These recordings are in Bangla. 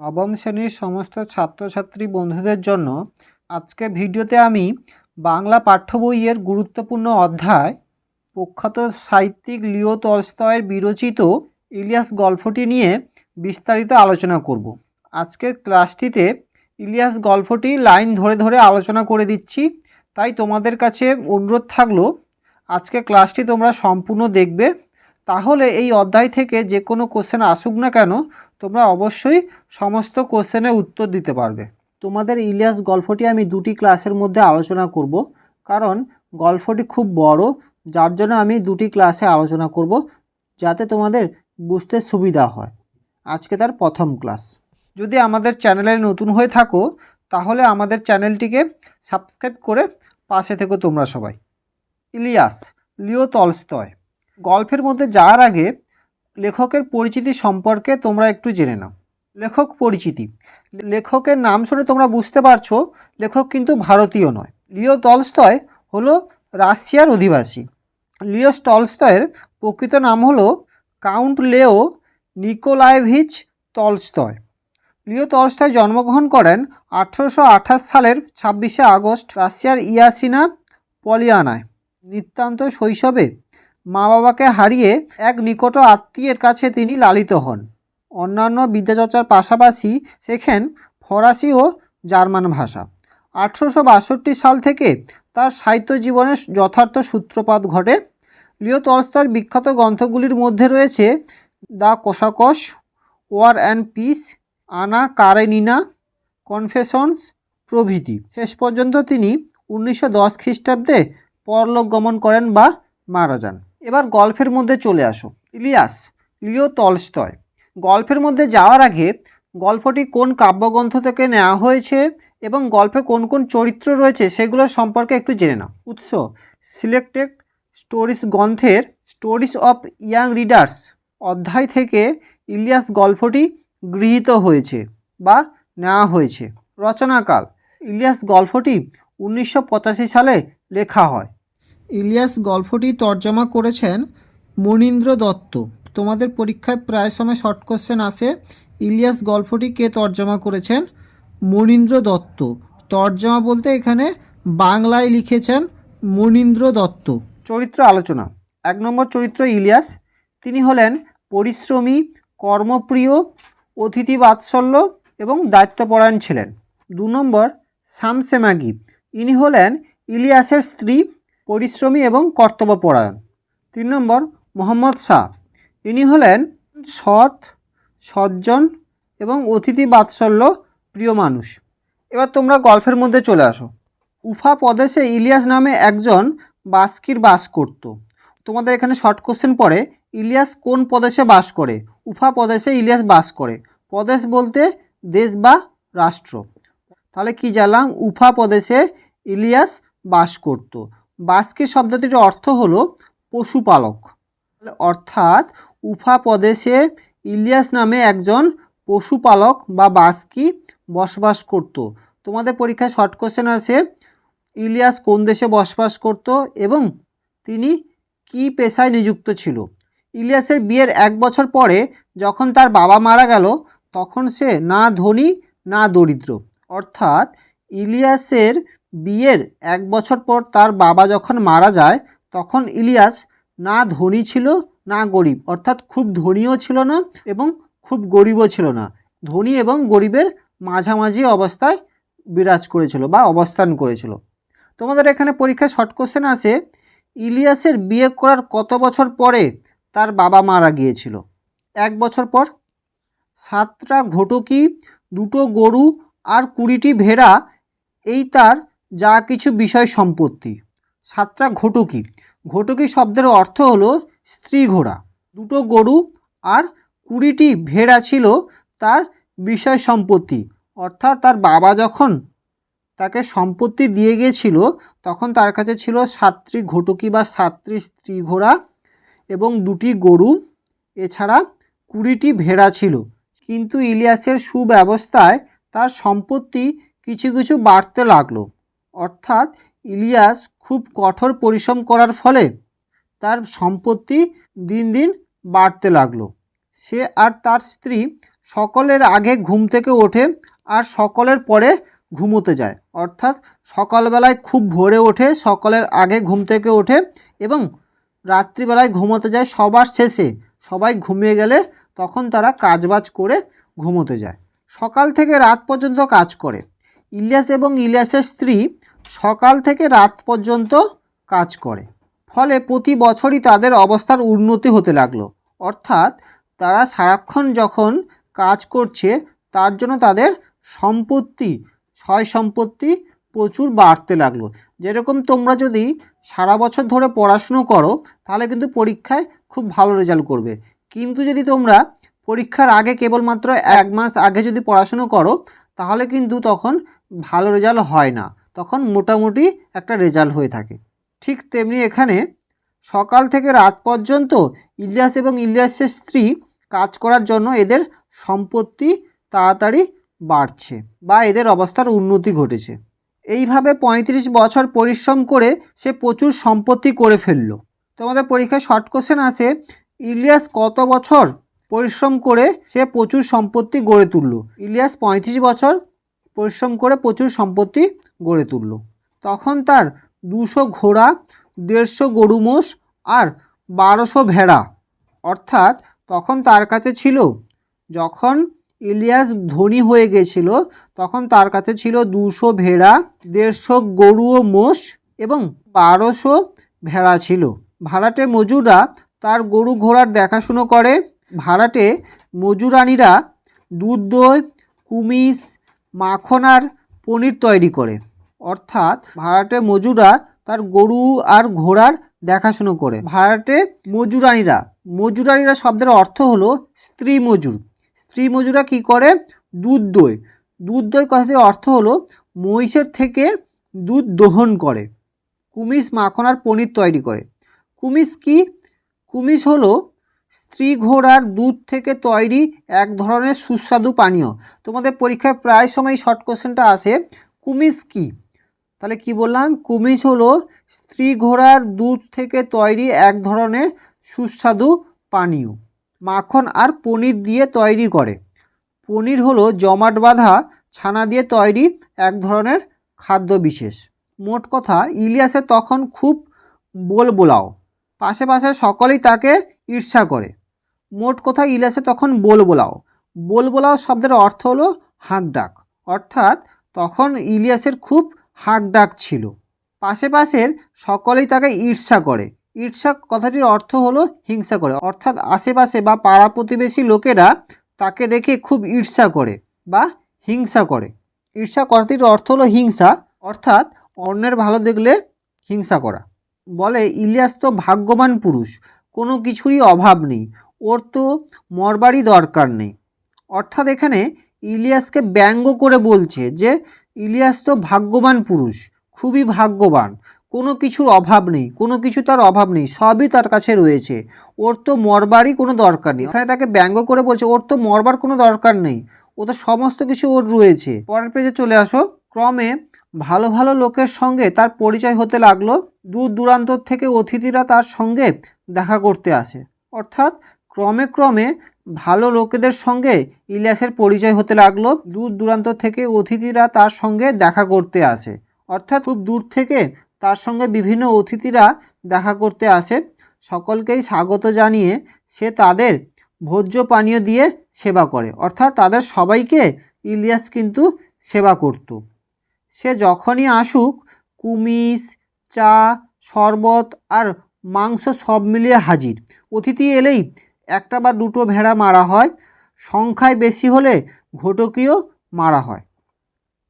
নবম শ্রেণির সমস্ত ছাত্রছাত্রী বন্ধুদের জন্য আজকে ভিডিওতে আমি বাংলা পাঠ্য বইয়ের গুরুত্বপূর্ণ অধ্যায় প্রখ্যাত সাহিত্যিক লিও তলস্তয়ের বিরচিত ইলিয়াস গল্পটি নিয়ে বিস্তারিত আলোচনা করব। আজকের ক্লাসটিতে ইলিয়াস গল্পটি লাইন ধরে ধরে আলোচনা করে দিচ্ছি, তাই তোমাদের কাছে অনুরোধ থাকল আজকে ক্লাসটি তোমরা সম্পূর্ণ দেখবে। তাহলে এই অধ্যায় থেকে যে কোনো কোশ্চেন আসুক না কেন তোমরা অবশ্যই সমস্ত কোশ্চেনের উত্তর দিতে পারবে। তোমাদের ইলিয়াস গল্পটি আমি দুটি ক্লাসের মধ্যে আলোচনা করব, কারণ গল্পটি খুব বড়, যার জন্য আমি দুটি ক্লাসে আলোচনা করব, যাতে তোমাদের বুঝতে সুবিধা হয়। আজকে তার প্রথম ক্লাস। যদি আমাদের চ্যানেলে নতুন হয়ে থাকো, তাহলে আমাদের চ্যানেলটিকে সাবস্ক্রাইব করে পাশে থেকো তোমরা সবাই। ইলিয়াস, লিও তলস্তয় গল্পের মধ্যে যাওয়ার আগে লেখকের পরিচিতি সম্পর্কে তোমরা একটু জেনে নাও। লেখক পরিচিতি। লেখকের নাম শুনে তোমরা বুঝতে পারছ, লেখক কিন্তু ভারতীয় নয়। লিও টলস্তয় হলো রাশিয়ার অধিবাসী। লিও টলস্তয়ের প্রকৃত নাম হলো কাউন্ট লেও নিকোলায়েভিচ টলস্তয় লিও টলস্তয় জন্মগ্রহণ করেন আঠেরোশো সালের ছাব্বিশে আগস্ট রাশিয়ার ইয়াসিনা পলিয়ানায়। নিতান্ত শৈশবে মা বাবাকে হারিয়ে এক নিকট আত্মীয়ের কাছে তিনি লালিত হন। অন্যান্য বিদ্যাচর্চার পাশাপাশি শেখেন ফরাসি ও জার্মান ভাষা। আঠেরোশো বাষট্টি সাল থেকে তার সাহিত্য জীবনের যথার্থ সূত্রপাত ঘটে। লিও তলস্তর বিখ্যাত গ্রন্থগুলির মধ্যে রয়েছে the কোষাকষ War and Peace, Anna Karenina, Confessions, প্রভৃতি। শেষ পর্যন্ত তিনি উনিশশো দশ খ্রিস্টাব্দে পরলোক গমন করেন বা মারা যান। এবার গল্পের মধ্যে চলে আসো। ইলিয়াস, লিও তলস্তয় গল্পের মধ্যে যাওয়ার আগে গল্পটি কোন কাব্যগ্রন্থ থেকে নেওয়া হয়েছে এবং গল্পে কোন কোন চরিত্র রয়েছে সেগুলো সম্পর্কে একটু জেনে নাও। উৎস সিলেক্টেড স্টোরিজ গ্রন্থের স্টোরিজ অফ ইয়াং রিডার্স অধ্যায় থেকে ইলিয়াস গল্পটি গৃহীত হয়েছে বা নেওয়া হয়েছে। রচনাকাল, ইলিয়াস গল্পটি উনিশশো পঁচাশি সালে লেখা হয়। ইলিয়াস গল্পটি তর্জমা করেছেন মনীন্দ্র দত্ত। তোমাদের পরীক্ষায় প্রায় সময় শর্ট কোশ্চেন আসে। ইলিয়াস গল্পটি কে তর্জমা করেছেন? মনীন্দ্র দত্ত। তর্জমা বলতে এখানে বাংলায় লিখেছেন মনীন্দ্র দত্ত। চরিত্র আলোচনা। এক নম্বর চরিত্র ইলিয়াস। তিনি হলেন পরিশ্রমী, কর্মপ্রিয় অতিথি বাৎসল্য এবং দায়িত্বপরায়ণ ছিলেন। দু নম্বর শামসেমাগি। ইনি হলেন ইলিয়াসের স্ত্রী পরিশ্রমী এবং কর্তব্যপরায়ণ। তিন নম্বর, মোহাম্মদ শাহ। ইনি হলেন সৎ, সজ্জন এবং অতিথি বাৎসল্য প্রিয় মানুষ। এবার তোমরা গল্পের মধ্যে চলে আসো। উফা প্রদেশে ইলিয়াস নামে একজন বাস্কির বাস করত। তোমাদের এখানে শর্ট কোশ্চেন পড়ে, ইলিয়াস কোন প্রদেশে বাস করে? উফা প্রদেশে ইলিয়াস বাস করে। প্রদেশ বলতে দেশ বা রাষ্ট্র। তাহলে কি জানলাম? উফা প্রদেশে ইলিয়াস বাস করত। বাস্কি শব্দটির অর্থ হলো পশুপালক। অর্থাৎ উফা প্রদেশে ইলিয়াস নামে একজন পশুপালক বা বাস্কি বসবাস করত। তোমাদের পরীক্ষায় শর্ট কোশ্চেন আছে, ইলিয়াস কোন দেশে বসবাস করত এবং তিনি কি পেশায় নিযুক্ত ছিল? ইলিয়াসের বিয়ের এক বছর পরে যখন তার বাবা মারা গেল, তখন সে না ধনী, না দরিদ্র। অর্থাৎ ইলিয়াসের বিয়ের এক বছর পর তার বাবা যখন মারা যায়, তখন ইলিয়াস না ধনী ছিল, না গরিব। অর্থাৎ খুব ধনীও ছিল না এবং খুব গরিবও ছিল না। ধনী এবং গরিবের মাঝামাঝি অবস্থায় বিরাজ করেছিল বা অবস্থান করেছিল। তোমাদের এখানে পরীক্ষায় শর্ট কোশ্চেন আছে ইলিয়াসের বিয়ে করার কত বছর পরে তার বাবা মারা গিয়েছিল? এক বছর পর। সাতটা ঘটকি, দুটো গরু আর কুড়িটি ভেড়া, এই তার যা কিছু বিষয় সম্পত্তি। সাতটা ঘটকি। ঘটকি শব্দের অর্থ হলো স্ত্রী ঘোড়া। দুটো গরু আর কুড়িটি ভেড়া ছিল তার বিষয় সম্পত্তি। অর্থাৎ তার বাবা যখন তাকে সম্পত্তি দিয়ে গিয়েছিল, তখন তার কাছে ছিল সাতটি ঘটকি বা সাতটি স্ত্রী ঘোড়া এবং দুটি গরু, এছাড়া কুড়িটি ভেড়া ছিল। কিন্তু ইলিয়াসের সুব্যবস্থায় তার সম্পত্তি কিছু কিছু বাড়তে লাগল। অর্থাৎ ইলিয়াস খুব কঠোর পরিশ্রম করার ফলে তার সম্পত্তি দিন দিন বাড়তে লাগল। সে আর তার স্ত্রী সকলের আগে ঘুম থেকে ওঠে আর সকলের পরে ঘুমোতে যায়। অর্থাৎ সকালবেলায় খুব ভোরে ওঠে, সকলের আগে ঘুম থেকে ওঠে এবং রাত্রিবেলায় ঘুমোতে যায়। সবার শেষে সবাই ঘুমিয়ে গেলে তখন তারা কাজবাজ করে ঘুমোতে যায়। সকাল থেকে রাত পর্যন্ত কাজ করে। ইলিয়াস এবং ইলিয়াসের স্ত্রী সকাল থেকে রাত পর্যন্ত কাজ করে। ফলে প্রতি বছরই তাদের অবস্থার উন্নতি হতে লাগল। অর্থাৎ তারা সারাক্ষণ যখন কাজ করছে, তার জন্য তাদের সম্পত্তি, সয় সম্পত্তি প্রচুর বাড়তে লাগল। যেরকম তোমরা যদি সারা বছর ধরে পড়াশুনো করো, তাহলে কিন্তু পরীক্ষায় খুব ভালো রেজাল্ট করবে। কিন্তু যদি তোমরা পরীক্ষার আগে কেবলমাত্র এক মাস আগে যদি পড়াশুনো করো তাহলে কিন্তু তখন ভালো রেজাল্ট হয় না। তখন মোটামুটি একটা রেজাল্ট হয়ে থাকে। ঠিক তেমনি এখানে সকাল থেকে রাত পর্যন্ত ইলিয়াস এবং ইলিয়াসের স্ত্রী কাজ করার জন্য এদের সম্পত্তি তাড়াতাড়ি বাড়ছে বা এদের অবস্থার উন্নতি ঘটেছে। এইভাবে পঁয়ত্রিশ বছর পরিশ্রম করে সে প্রচুর সম্পত্তি করে ফেলল। তোমাদের পরীক্ষায় শর্ট কোশ্চেন আছে, ইলিয়াস কত বছর পরিশ্রম করে সে প্রচুর সম্পত্তি গড়ে তুললো। ইলিয়াস পঁয়ত্রিশ বছর পরিশ্রম করে প্রচুর সম্পত্তি গড়ে তুললো। তখন তার দুশো ঘোড়া, দেড়শো গরু মোষ আর বারোশো ভেড়া। অর্থাৎ তখন তার কাছে ছিল, যখন ইলিয়াস ধনী হয়ে গেছিল, তখন তার কাছে ছিল দুশো ভেড়া, দেড়শো গরু ও মোষ এবং বারোশো ভেড়া ছিল। ভাড়াটে মজুররা তার গরু ঘোড়ার দেখাশুনো করে ভাড়াটে মজুরানিরা দুধ দই কুমিস মাখন আর পনির তৈরি করে। অর্থাৎ ভাড়াটে মজুরা তার গরু আর ঘোড়ার দেখাশুনো করে। ভাড়াটে মজুরানিরা মজুরানিরা শব্দের অর্থ হলো স্ত্রী মজুর। স্ত্রী মজুরা কি করে? দুধ দই। দুধ দই কথাটির অর্থ হলো মহিষের থেকে দুধ দহন করে। কুমিস মাখন আর পনির তৈরি করে। কুমিস কি? কুমিস হলো স্ত্রী ঘোড়ার দুধ থেকে তৈরি এক ধরনের সুস্বাদু পানীয়। তোমাদের পরীক্ষায় প্রায় সময় শর্ট কোশ্চেনটা আসে, কুমিস কি? তাহলে কি বললাম? কুমিস হলো স্ত্রী ঘোড়ার দুধ থেকে তৈরি এক ধরনের সুস্বাদু পানীয়। মাখন আর পনির দিয়ে তৈরি করে। পনির হলো জমাট বাঁধা, ছানা দিয়ে তৈরি এক ধরনের খাদ্য বিশেষ মোট কথা, ইলিয়াসে তখন খুব বোলবোলাও পাশে পাশে সকলেই তাকে ঈর্ষা করে। মোট কথা ইলিয়াসে তখন বোলবোলাও। বোলবোলাও শব্দের অর্থ হলো হাঁক ডাক অর্থাৎ তখন ইলিয়াসের খুব হাঁক ডাক ছিল। পাশে পাশের সকলেই তাকে ঈর্ষা করে। ঈর্ষা কথাটির অর্থ হলো হিংসা করে। অর্থাৎ আশেপাশে বা পাড়া প্রতিবেশী লোকেরা তাকে দেখে খুব ঈর্ষা করে বা হিংসা করে। ঈর্ষা কথাটির অর্থ হলো হিংসা। অর্থাৎ অন্যের ভালো দেখলে হিংসা করা। বলে, ইলিয়াস তো ভাগ্যবান পুরুষ, কোনো কিছুরই অভাব নেই, ওর তো মরবারই দরকার নেই। অর্থাৎ এখানে ইলিয়াসকে ব্যঙ্গ করে বলছে যে, ইলিয়াস তো ভাগ্যবান পুরুষ, খুবই ভাগ্যবান, কোনো কিছুর অভাব নেই, কোনো কিছু তার অভাব নেই, সবই তার কাছে রয়েছে, ওর তো মরবারই কোনো দরকার নেই। এখানে তাকে ব্যঙ্গ করে বলছে, ওর তো মরবার কোনো দরকার নেই, ও তো সমস্ত কিছু ওর রয়েছে। পরের পেজে চলে আসো, ক্রমে ভালো ভালো লোকের সঙ্গে তার পরিচয় হতে লাগল। দূর দূরান্ত থেকে অতিথিরা তার সঙ্গে দেখা করতে আসে। অর্থাৎ ক্রমে ক্রমে ভালো লোকেদের সঙ্গে ইলিয়াসের পরিচয় হতে লাগল। দূর দূরান্ত থেকে অতিথিরা তার সঙ্গে দেখা করতে আসে। অর্থাৎ খুব দূর থেকে তার সঙ্গে বিভিন্ন অতিথিরা দেখা করতে আসে। সকলকেই স্বাগত জানিয়ে সে তাদের ভোজ্য পানীয় দিয়ে সেবা করে। অর্থাৎ তাদের সবাইকে ইলিয়াস কিন্তু সেবা করত। সে যখনই আসুক কুমিস চা, শরবত আর মাংস সব মিলিয়ে হাজির। অতিথি এলেই একটা বা দুটো ভেড়া মারা হয়, সংখ্যায় বেশি হলে ঘটকিও মারা হয়।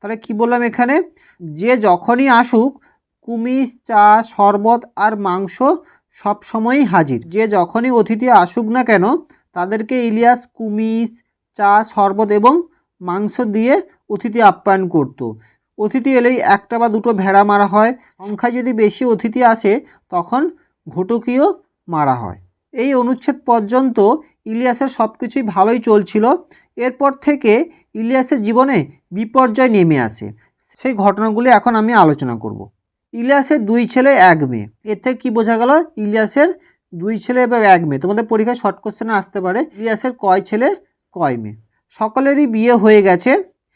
তাহলে কি বললাম এখানে? যে যখনই আসুক কুমিস চা, শরবত আর মাংস সব সময়ই হাজির। যে যখনই অতিথি আসুক না কেন, তাদেরকে ইলিয়াস কুমিস চা, শরবত এবং মাংস দিয়ে অতিথি আপ্যায়ন করত। অতিথি এলেই একটা বা দুটো ভেড়া মারা হয়। সংখ্যায় যদি বেশি অতিথি আসে, তখন ঘটকিও মারা হয়। এই অনুচ্ছেদ পর্যন্ত ইলিয়াসের সব কিছুই ভালোই চলছিল। এরপর থেকে ইলিয়াসের জীবনে বিপর্যয় নেমে আসে। সেই ঘটনাগুলি এখন আমি আলোচনা করব। ইলিয়াসের দুই ছেলে, এক মেয়ে। এর থেকে কী বোঝা গেল? ইলিয়াসের দুই ছেলে এবং এক মেয়ে। তোমাদের পরীক্ষায় শর্ট কোশ্চেনে আসতে পারে, ইলিয়াসের কয় ছেলে, কয় মেয়ে। সকলেরই বিয়ে হয়ে গেছে।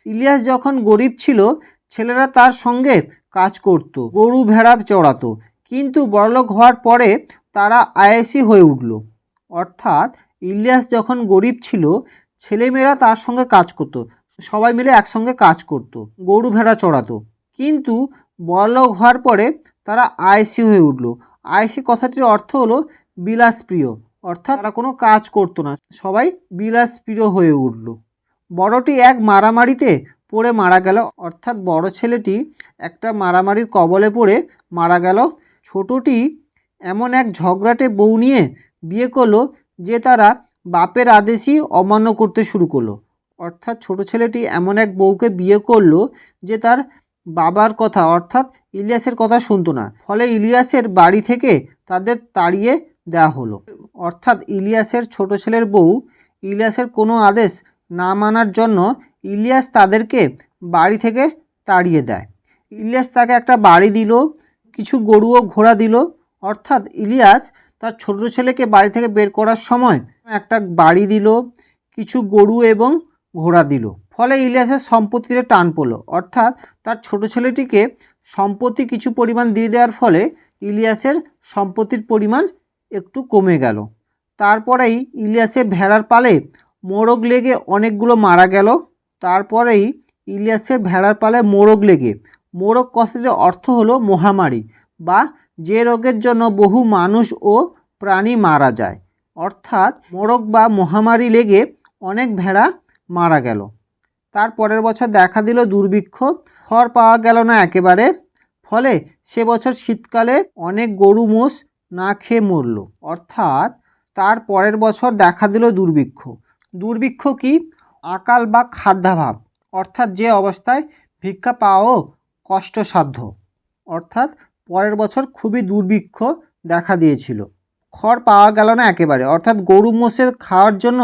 ইলিয়াস যখন গরিব ছিল ছেলেরা তার সঙ্গে কাজ করত, গরু ভেড়া চড়াতো। কিন্তু বড়লোক হওয়ার পরে তারা আয়েসি হয়ে উঠল। অর্থাৎ ইলিয়াস যখন গরিব ছিল, ছেলেমেয়েরা তার সঙ্গে কাজ করত। সবাই মিলে একসঙ্গে কাজ করত, গরু ভেড়া চড়াতো। কিন্তু বড়লোক হওয়ার পরে তারা আয়েসি হয়ে উঠল। আয়েসি কথাটির অর্থ হলো বিলাসপ্রিয়। অর্থাৎ তারা কোনো কাজ করতো না, সবাই বিলাসপ্রিয় হয়ে উঠল। বড়টি এক মারামারিতে পড়ে মারা গেল। অর্থাৎ বড় ছেলেটি একটা মারামারির কবলে পড়ে মারা গেল। ছোটটি এমন এক ঝগড়াটে বউ নিয়ে বিয়ে করল যে তারা বাপের আদেশই অমান্য করতে শুরু করল। অর্থাৎ ছোট ছেলেটি এমন এক বউকে বিয়ে করল যে তার বাবার কথা, অর্থাৎ ইলিয়াসের কথা শুনতো না। ফলে ইলিয়াসের বাড়ি থেকে তাদের তাড়িয়ে দেওয়া হলো। অর্থাৎ ইলিয়াসের ছোট ছেলের বউ ইলিয়াসের কোনো আদেশ না মানার জন্য ইলিয়াস তাদেরকে বাড়ি থেকে তাড়িয়ে দেয়। ইলিয়াস তাকে একটা বাড়ি দিল, কিছু গরু ও ঘোড়া দিল। অর্থাৎ ইলিয়াস তার ছোট ছেলেকে বাড়ি থেকে বের করার সময় একটা বাড়ি দিল, কিছু গরু এবং ঘোড়া দিল। ফলে ইলিয়াসের সম্পত্তিতে টান পড়ল। অর্থাৎ তার ছোট ছেলেটিকে সম্পত্তি কিছু পরিমাণ দিয়ে দেওয়ার ফলে ইলিয়াসের সম্পত্তির পরিমাণ একটু কমে গেল। তারপরেই ইলিয়াসের ভেড়ার পালে মোরগ লেগে অনেকগুলো মারা গেল। তারপরেই ইলিয়াসের ভেড়ার পালে মোরগ লেগে। মোরগ কথাটির অর্থ হলো মহামারী বা যে রোগের জন্য বহু মানুষ ও প্রাণী মারা যায়। অর্থাৎ মোরগ বা মহামারী লেগে অনেক ভেড়া মারা গেল। তার পরের বছর দেখা দিল দুর্ভিক্ষ। খড় পাওয়া গেল না একেবারে। ফলে সে বছর শীতকালে অনেক গরু মোষ না খেয়ে মরল। অর্থাৎ তার পরের বছর দেখা দিল দুর্ভিক্ষ। দুর্ভিক্ষ কি? আকাল বা খাদ্যাভাব, অর্থাৎ যে অবস্থায় ভিক্ষা পাওয়াও কষ্টসাধ্য, অর্থাৎ পরের বছর খুবই দুর্ভিক্ষ দেখা দিয়েছিল। খড় পাওয়া গেল না একেবারে, অর্থাৎ গরু মোষের খাওয়ার জন্য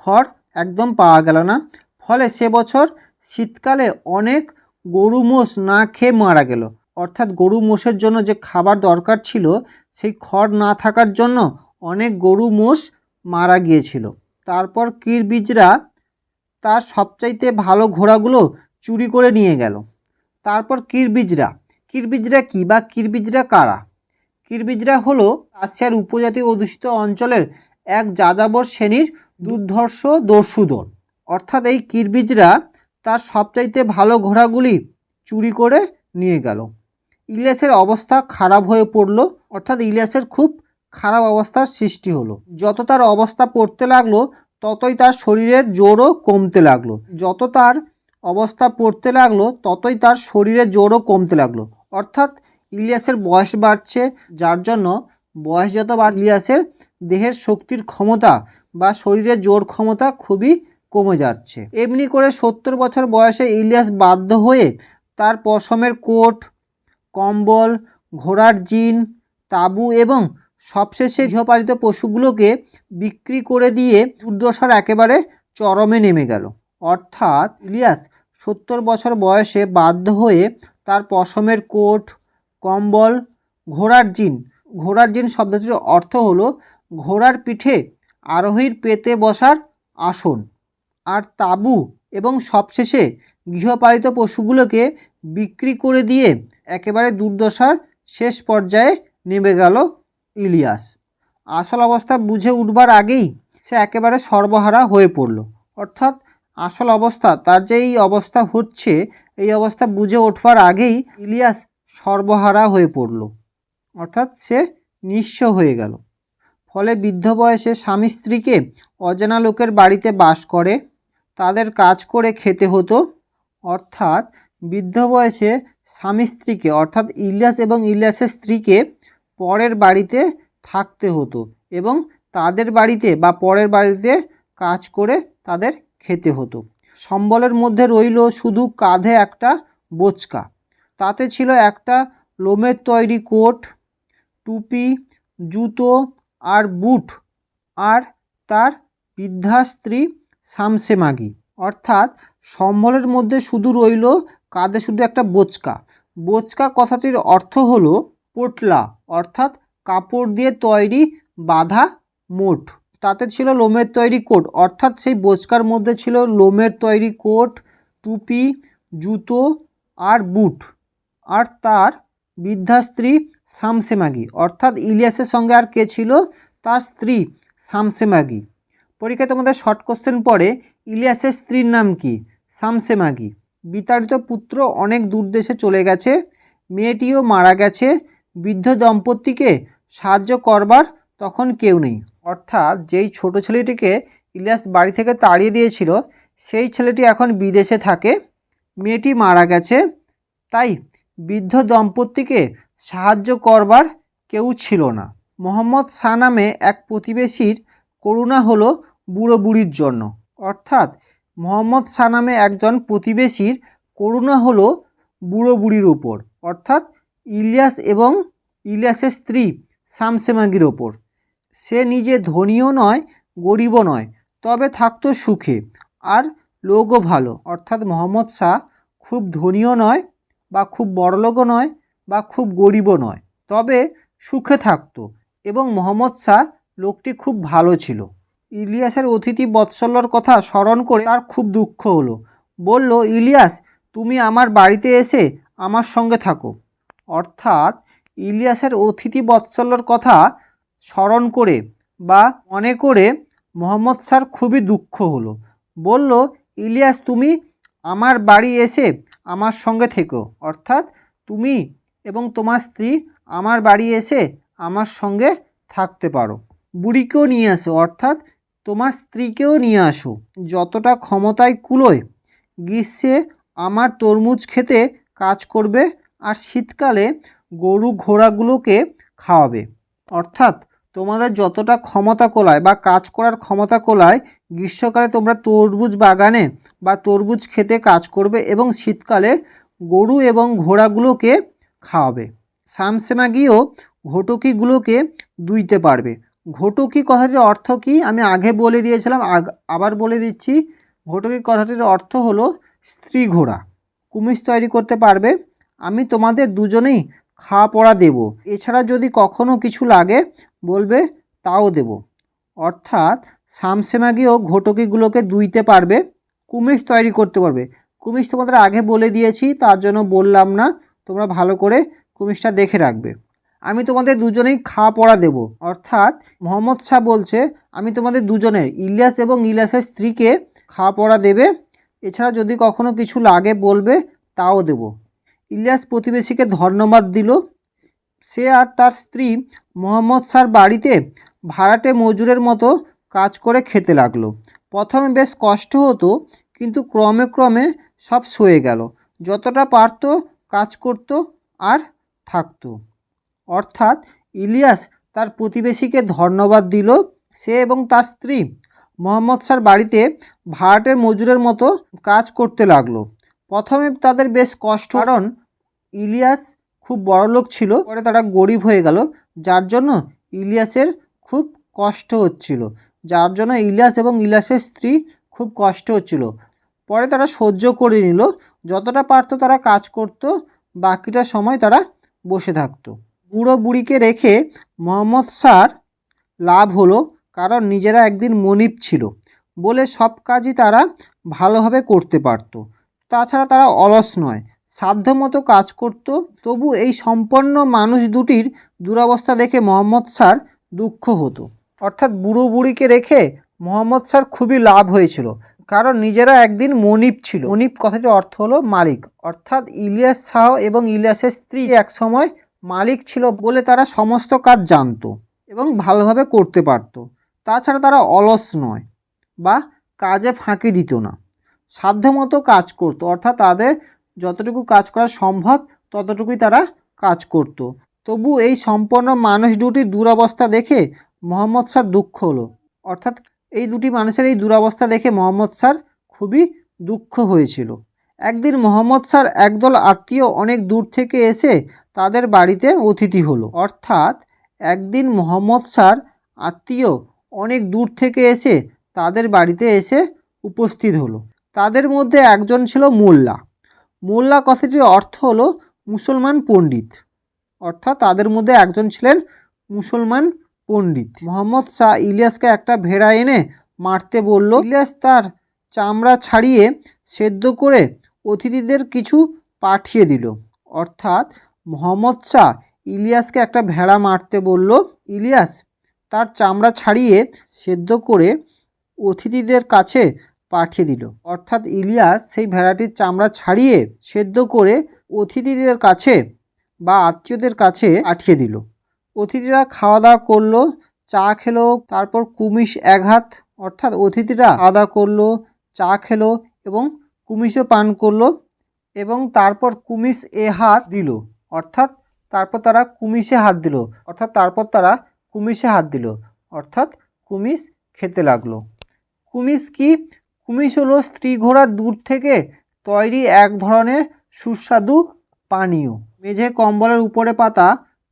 খড় একদম পাওয়া গেল না। ফলে সে বছর শীতকালে অনেক গরু মোষ না খেয়ে মারা গেল। অর্থাৎ গরু মোষের জন্য যে খাবার দরকার ছিল, সেই খড় না থাকার জন্য অনেক গরু মোষ মারা গিয়েছিল। তারপর কিরবিজরা তার সবচাইতে ভালো ঘোড়াগুলো চুরি করে নিয়ে গেল। তারপর কিরবিজরা। কিরবিজরা কী বা কিরবিজরা কারা? কিরবিজরা হলো রাশিয়ার উপজাতি অধ্যুষিত অঞ্চলের এক যাযাবর শ্রেণির দুর্ধর্ষ দস্যু দল অর্থাৎ এই কিরবিজরা তার সবচাইতে ভালো ঘোড়াগুলি চুরি করে নিয়ে গেল। ইলিয়াসের অবস্থা খারাপ হয়ে পড়ল, অর্থাৎ ইলিয়াসের খুব খারাপ অবস্থার সৃষ্টি হলো। যত তার অবস্থা পড়তে লাগল ততই তার শরীরের জোরও কমতে লাগল। যত তার অবস্থা পড়তে লাগল, ততই তার শরীরের জোরও কমতে লাগল। অর্থাৎ ইলিয়াসের বয়স বাড়ছে, যার জন্য বয়স যত বাড় ইলিয়াসের দেহের শক্তির ক্ষমতা বা শরীরের জোর ক্ষমতা খুবই কমে যাচ্ছে। এমনি করে সত্তর বছর বয়সে ইলিয়াস বাধ্য হয়ে তার পশমের কোট, কম্বল, ঘোড়ার জিন, তাঁবু এবং সবশেষে গৃহপালিত পশুগুলোকে বিক্রি করে দিয়ে দুর্দশার একেবারে চরমে নেমে গেল। অর্থাৎ ইলিয়াস সত্তর বছর বয়সে বাধ্য হয়ে তার পশমের কোট, কম্বল, ঘোড়ার জিন ঘোড়ার জিন শব্দটির অর্থ হলো ঘোড়ার পিঠে আরোহীর পেতে বসার আসন। আর তাঁবু এবং সবশেষে গৃহপালিত পশুগুলোকে বিক্রি করে দিয়ে একেবারে দুর্দশার শেষ পর্যায়ে নেমে গেল ইলিয়াস। আসল অবস্থা বুঝে উঠবার আগেই সে একেবারে সর্বহারা হয়ে পড়ল। অর্থাৎ আসল অবস্থা, তার যে এই অবস্থা হচ্ছে, এই অবস্থা বুঝে ওঠবার আগেই ইলিয়াস সর্বহারা হয়ে পড়ল। অর্থাৎ সে নিঃস্ব হয়ে গেল। ফলে বৃদ্ধ বয়সে স্বামী স্ত্রীকে অজানা লোকের বাড়িতে বাস করে, তাদের কাজ করে খেতে হতো। অর্থাৎ বৃদ্ধ বয়সে স্বামী স্ত্রীকে, অর্থাৎ ইলিয়াস এবং ইলিয়াসের স্ত্রীকে পরের বাড়িতে থাকতে হতো এবং তাদের বাড়িতে বা পরের বাড়িতে কাজ করে তাদের খেতে হতো। সম্বলের মধ্যে রইল শুধু কাঁধে একটা বোচকা। তাতে ছিল একটা লোমের তৈরি কোট, টুপি, জুতো আর বুট আর তার বৃদ্ধা স্ত্রী শামসে মাগি অর্থাৎ সম্বলের মধ্যে শুধু রইল কাঁধে শুধু একটা বোচকা। বোচকা কথাটির অর্থ হলো পোটলা, অর্থাৎ কাপড় দিয়ে তৈরি বাঁধা মোট তাতে ছিল লোমের তৈরি কোট, অর্থাৎ সেই বোচকার মধ্যে ছিল লোমের তৈরি কোট, টুপি, জুতো আর বুট। আর তার বৃদ্ধা স্ত্রী শামসেমাগি, অর্থাৎ ইলিয়াসের সঙ্গে আর কে ছিল? তার স্ত্রী শামসেমাগি। পরীক্ষায় তোমাদের শর্ট কোশ্চেন পড়ে, ইলিয়াসের স্ত্রীর নাম কি? শামসেমাগি। বিতাড়িত পুত্র অনেক দূর দেশে চলে গেছে, মেয়েটিও মারা গেছে বৃদ্ধ দম্পতিকে সাহায্য করবার তখন কেউ নেই। অর্থাৎ যেই ছোট ছেলেটিকে ইলিয়াস বাড়ি থেকে তাড়িয়ে দিয়েছিল, সেই ছেলেটি এখন বিদেশে থাকে। মেয়েটি মারা গেছে। তাই বৃদ্ধ দম্পতিকে সাহায্য করবার কেউ ছিল না। মোহাম্মদ শাহ নামে এক প্রতিবেশীর করুণা হলো বুড়ো বুড়ির জন্য। অর্থাৎ মোহাম্মদ শাহ নামে একজন প্রতিবেশীর করুণা হলো বুড়ো বুড়ির উপর। অর্থাৎ ইলিয়াস এবং ইলিয়াসের স্ত্রী শামসেমাগির ওপর। সে নিজে ধনীও নয়, গরিবও নয়, তবে থাকতো সুখে আর লোকও ভালো। অর্থাৎ মোহাম্মদ শাহ খুব ধনীও নয় বা খুব বড়লোকও নয় বা খুব গরিবও নয়, তবে সুখে থাকতো এবং মোহাম্মদ শাহ লোকটি খুব ভালো ছিল। ইলিয়াসের অতিথি বৎসল্যর কথা স্মরণ করে তার খুব দুঃখ হলো। বলল, ইলিয়াস, তুমি আমার বাড়িতে এসে আমার সঙ্গে থাকো। অর্থাৎ ইলিয়াসের অতিথি বৎসল্যর কথা স্মরণ করে বা মনে করে মোহাম্মদ স্যার খুবই দুঃখ হলো। বলল, ইলিয়াস, তুমি আমার বাড়ি এসে আমার সঙ্গে থেকো। অর্থাৎ তুমি এবং তোমার স্ত্রী আমার বাড়ি এসে আমার সঙ্গে থাকতে পারো। বুড়িকেও নিয়ে আসো। অর্থাৎ তোমার স্ত্রীকেও নিয়ে আসো। যতটা ক্ষমতায় কুলোয় গ্রীষ্মে আমার তরমুজ খেতে কাজ করবে আর শীতকালে গরু ঘোড়াগুলোকে খাওয়াবে। অর্থাৎ তোমাদের যতটা ক্ষমতা কোলায় বা কাজ করার ক্ষমতা কোলায় গ্রীষ্মকালে তোমরা তরমুজ বাগানে বা তরমুজ খেতে কাজ করবে এবং শীতকালে গরু এবং ঘোড়াগুলোকে খাওয়াবে। সামসেমা গিয়েও ঘটকিগুলোকে দুইতে পারবে। ঘটকি কথাটির অর্থ কি? আমি আগে বলে দিয়েছিলাম আবার বলে দিচ্ছি। ঘটকি কথাটির অর্থ হলো স্ত্রী ঘোড়া। কুমিজ তৈরি করতে পারবে। আমি তোমাদের দুজনেই খাওয়া পড়া দেব। এছাড়া যদি কখনো কিছু লাগে, বলবে, তাও দেব। অর্থাৎ সামসেমাগিও ঘটকিগুলোকে দুইতে পারবে কুমিজ তৈরি করতে পারবে। কুমিজ তোমাদের আগে বলে দিয়েছি, তার জন্য বললাম না, তোমরা ভালো করে কুমিজটা দেখে রাখবে। আমি তোমাদের দুজনেই খাওয়া পড়া দেব। অর্থাৎ মোহাম্মদ শাহ বলছে, আমি তোমাদের দুজনের, ইলিয়াস এবং ইলিয়াসের স্ত্রীকে খাওয়া পড়া দেবে। এছাড়া যদি কখনো কিছু লাগে, বলবে, তাও দেব। ইলিয়াস প্রতিবেশীকে ধন্যবাদ দিল। সে আর তার স্ত্রী মোহাম্মদ শাহর বাড়িতে ভাড়াটে মজুরের মতো কাজ করে খেতে লাগল। প্রথমে বেশ কষ্ট হতো, কিন্তু ক্রমে ক্রমে সব সয়ে গেল। যতটা পারতো কাজ করত আর থাকতো। অর্থাৎ ইলিয়াস তার প্রতিবেশীকে ধন্যবাদ দিল। সে এবং তার স্ত্রী মোহাম্মদ শাহর বাড়িতে ভাড়াটের মজুরের মতো কাজ করতে লাগল। প্রথমে তাদের বেশ কষ্ট কারণ ইলিয়াস খুব বড়লোক ছিল, পরে তারা গরিব হয়ে গেল। যার জন্য ইলিয়াসের খুব কষ্ট হচ্ছিল। যার জন্য ইলিয়াস এবং ইলিয়াসের স্ত্রী খুব কষ্ট হচ্ছিল। পরে তারা সহ্য করে নিল। যতটা পারতো তারা কাজ করত, বাকিটা সময় তারা বসে থাকতো। বুড়ো বুড়িকে রেখে মোহাম্মদ শাহর লাভ হলো, কারণ নিজেরা একদিন মনিব ছিল বলে সব কাজই তারা ভালোভাবে করতে পারতো। তাছাড়া তারা অলস নয়। সাধ্যমতো কাজ করত, তবু এই সম্পন্ন মানুষ দুটির দুরবস্থা দেখে মোহাম্মদ স্যার দুঃখ হতো। অর্থাৎ বুড়ো বুড়িকে রেখে মোহাম্মদ স্যার খুবই লাভ হয়েছিল, কারণ নিজেরা একদিন মনিব ছিল। মনিব কথাটির অর্থ হলো মালিক। অর্থাৎ ইলিয়াস শাহ এবং ইলিয়াসের স্ত্রী একসময় মালিক ছিল বলে তারা সমস্ত কাজ জানতো এবং ভালোভাবে করতে পারতো। তাছাড়া তারা অলস নয় বা কাজে ফাঁকি দিত না। সাধ্যমতো কাজ করতো, অর্থাৎ তাদের যতটুকু কাজ করা সম্ভব, ততটুকুই তারা কাজ করত। তবু এই সম্পন্ন মানুষ দুটির দুরবস্থা দেখে মোহাম্মদ স্যার দুঃখ হলো। অর্থাৎ এই দুটি মানুষের এই দুরবস্থা দেখে মোহাম্মদ স্যার খুবই দুঃখ হয়েছিল। একদিন মোহাম্মদ স্যার একদল আত্মীয় অনেক দূর থেকে এসে তাদের বাড়িতে অতিথি হলো। অর্থাৎ একদিন মোহাম্মদ স্যার আত্মীয় অনেক দূর থেকে এসে তাদের বাড়িতে এসে উপস্থিত হলো। তাদের মধ্যে একজন ছিল মোল্লা। মোল্লা কথাটির অর্থ হলো মুসলমান পণ্ডিত। অর্থাৎ তাদের মধ্যে একজন ছিলেন মুসলমান পণ্ডিত। মোহাম্মদ শাহ ইলিয়াসকে একটা ভেড়া এনে মারতে বলল, ইলিয়াস তার চামড়া ছাড়িয়ে সেদ্ধ করে অতিথিদের কিছু পাঠিয়ে দিল। অর্থাৎ মোহাম্মদ শাহ ইলিয়াসকে একটা ভেড়া মারতে বলল, ইলিয়াস, তার চামড়া ছাড়িয়ে সেদ্ধ করে অতিথিদের কাছে পাঠিয়ে দিল। অর্থাৎ ইলিয়াস সেই ভেড়াটির চামড়া ছাড়িয়ে সেদ্ধ করে অতিথিদের কাছে বা আত্মীয়দের কাছে পাঠিয়ে দিল। অতিথিরা খাওয়া দাওয়া করল, চা খেলো, তারপর কুমিশ একহাত অর্থাৎ অতিথিরা খাওয়া দাওয়া করল, চা খেলো এবং কুমিশও পান করল এবং তারপর কুমিশ এ হাত দিল। অর্থাৎ তারপর তারা কুমিশে হাত দিল। অর্থাৎ তারপর তারা কুমিশে হাত দিল। অর্থাৎ কুমিশ খেতে লাগল। কুমিশ কি? কুমিশ হলো স্ত্রী ঘোড়ার দূর থেকে তৈরি এক ধরনের সুস্বাদু পানীয়। মেঝে কম্বলের উপরে পাতা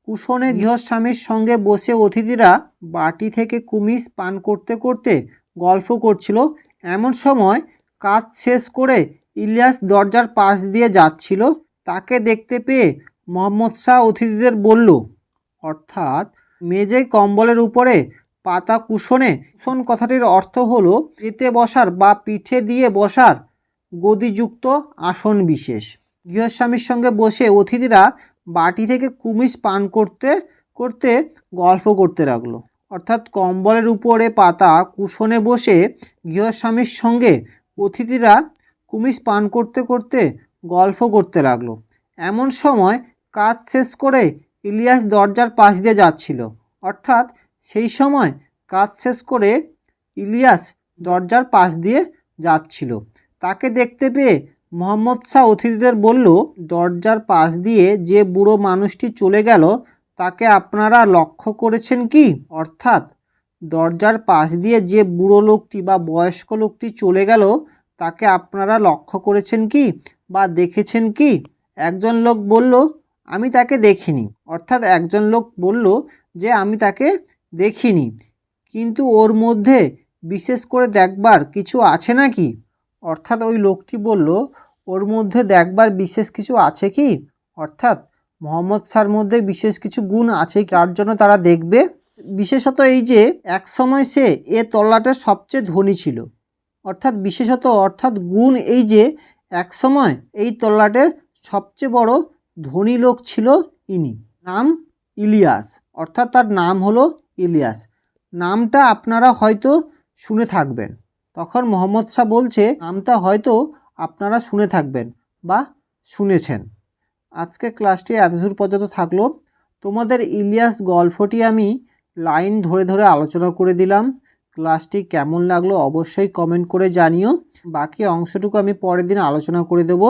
কুশনে গৃহস্বামীর সঙ্গে বসে অতিথিরা বাটি থেকে কুমিশ পান করতে করতে গল্প করছিল। এমন সময় কাজ শেষ করে ইলিয়াস দরজার পাশ দিয়ে যাচ্ছিল। তাকে দেখতে পেয়ে মোহাম্মদ শাহ অতিথিদের বলল, অর্থাৎ মেঝে কম্বলের উপরে পাতা কুশনে কুশন কথাটির অর্থ হলো পেতে বসার বা পিঠে দিয়ে বসার গদিযুক্ত আসন বিশেষ। গৃহস্বামীর সঙ্গে বসে অতিথিরা বাটি থেকে কুমিশ পান করতে করতে গল্প করতে লাগল। অর্থাৎ কম্বলের উপরে পাতা কুশনে বসে গৃহস্বামীর সঙ্গে অতিথিরা কুমিশ পান করতে করতে গল্প করতে লাগল। এমন সময় কাজ শেষ করে ইলিয়াস দরজার পাশ দিয়ে যাচ্ছিল। অর্থাৎ সেই সময় কাজ শেষ করে ইলিয়াস দরজার পাশ দিয়ে যাচ্ছিল। তাকে দেখতে পেয়ে মোহাম্মদ শাহ অতিথিদের বলল, দরজার পাশ দিয়ে যে বুড়ো মানুষটি চলে গেল, তাকে আপনারা লক্ষ্য করেছেন কি? অর্থাৎ দরজার পাশ দিয়ে যে বুড়ো লোকটি বা বয়স্ক লোকটি চলে গেল, তাকে আপনারা লক্ষ্য করেছেন কি বা দেখেছেন কি? একজন লোক বলল, আমি তাকে দেখিনি। অর্থাৎ একজন লোক বলল যে, আমি তাকে দেখিনি। কিন্তু ওর মধ্যে বিশেষ করে দেখবার কিছু আছে নাকি? অর্থাৎ ওই লোকটি বলল, ওর মধ্যে দেখবার বিশেষ কিছু আছে কি? অর্থাৎ মোহাম্মদ শাহর মধ্যে বিশেষ কিছু গুণ আছে যার জন্য তারা দেখবে? বিশেষত এই যে, এক সময় সে এ তল্লাটের সবচেয়ে ধনী ছিল। অর্থাৎ বিশেষত, অর্থাৎ গুণ এই যে, এক সময় এই তল্লাটের সবচেয়ে বড় ধনী লোক ছিল ইনি। নাম ইলিয়াস। অর্থাৎ তার নাম হলো ইলিয়াস। নামটা আপনারা হয়তো শুনে থাকবেন। তখন মোহাম্মদ শাহ বলছে, নামটা হয়তো আপনারা শুনে থাকবেন বা শুনেছেন। আজকে ক্লাসটি এতদূর পর্যন্ত থাকল। তোমাদের ইলিয়াস গল্পটি আমি লাইন ধরে ধরে আলোচনা করে দিলাম। ক্লাসটি কেমন লাগল অবশ্যই কমেন্ট করে জানিও। বাকি অংশটুকু আমি পরের দিন আলোচনা করে দেবো।